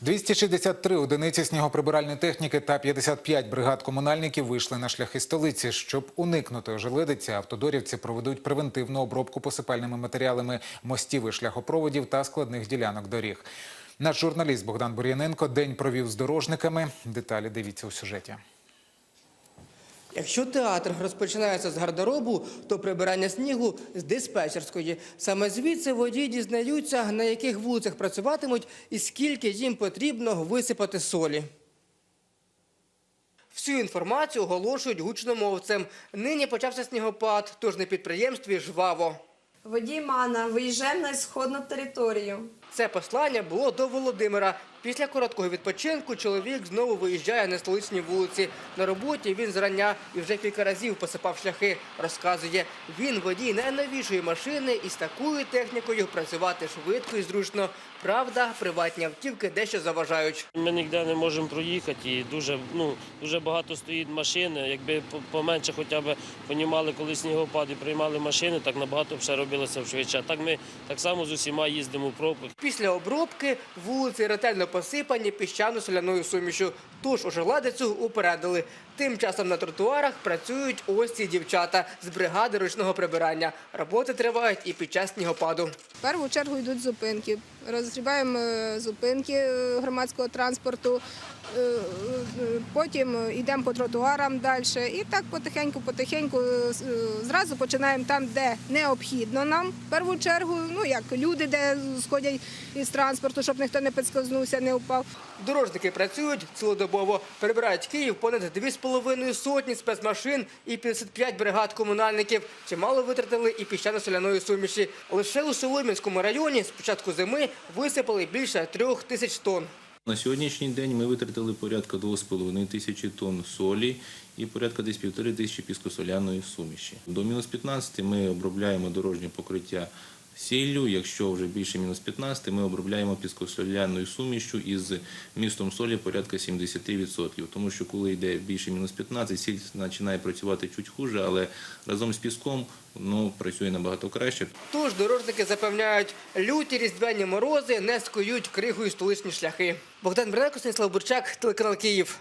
263 одиниці снігоприбиральної техніки та 55 бригад комунальників вийшли на шляхи столиці. Щоб уникнути ожеледиці, автодорівці проведуть превентивну обробку посипальними матеріалами мостів і шляхопроводів та складних ділянок доріг. Наш журналіст Богдан Бур'яненко день провів з дорожниками. Деталі дивіться у сюжеті. Якщо театр розпочинається з гардеробу, то прибирання снігу з диспетчерської. Саме звідси водії дізнаються, на яких вулицях працюватимуть і скільки їм потрібно висипати солі. Всю інформацію оголошують гучномовцем. Нині почався снігопад, тож на підприємстві жваво. Водій Мана, виїжджаємо на сходну територію. Це послання було до Володимира. Після короткого відпочинку чоловік знову виїжджає на столичні вулиці. На роботі він зрання і вже кілька разів посипав шляхи. Розказує, він водій найновішої машини і з такою технікою працювати швидко і зручно. Правда, приватні автівки дещо заважають. Ми ніде не можемо проїхати і дуже, ну, дуже багато стоїть машин. Якби поменше хоча б понімали, коли снігопад і приймали машини, так набагато ще робилося швидше. Так ми так само з усіма їздимо в пробках. Після обробки вулиці ретельно посипані піщано-соляною сумішю. Тож ожеладицю упередили. Тим часом на тротуарах працюють ось ці дівчата з бригади ручного прибирання. Роботи тривають і під час снігопаду. В першу чергу йдуть зупинки. Розгрібаємо е, зупинки е, громадського транспорту, е, потім йдемо по тротуарам далі. І так потихеньку, потихеньку з- е, зразу починаємо там, де необхідно нам. В першу чергу, ну як люди, де сходять із транспорту, щоб ніхто не підскользнувся, не впав. Дорожники працюють цілодобово. Перебирають Київ понад 2,5 сотні спецмашин і 55 бригад комунальників. Чимало витратили і піщано-соляної суміші. Лише у Солом'янському районі з початку зими висипали більше трьох тисяч тонн. На сьогоднішній день ми витратили порядка 2,5 тисячі тонн солі і порядка десь півтори тисячі піскосоляної суміші. До мінус 15 ми обробляємо дорожнє покриття сіллю. Якщо вже більше мінус 15, ми обробляємо піскосоляною сумішю із містом солі порядка 70%. Тому що коли йде більше мінус 15, сіль починає працювати чуть хуже, але разом з піском воно працює набагато краще. Тож дорожники запевняють, люті різдвяні морози не скують кригою столичні шляхи. Богдан Бренко, Станіслав Бурчак, телеканал Київ.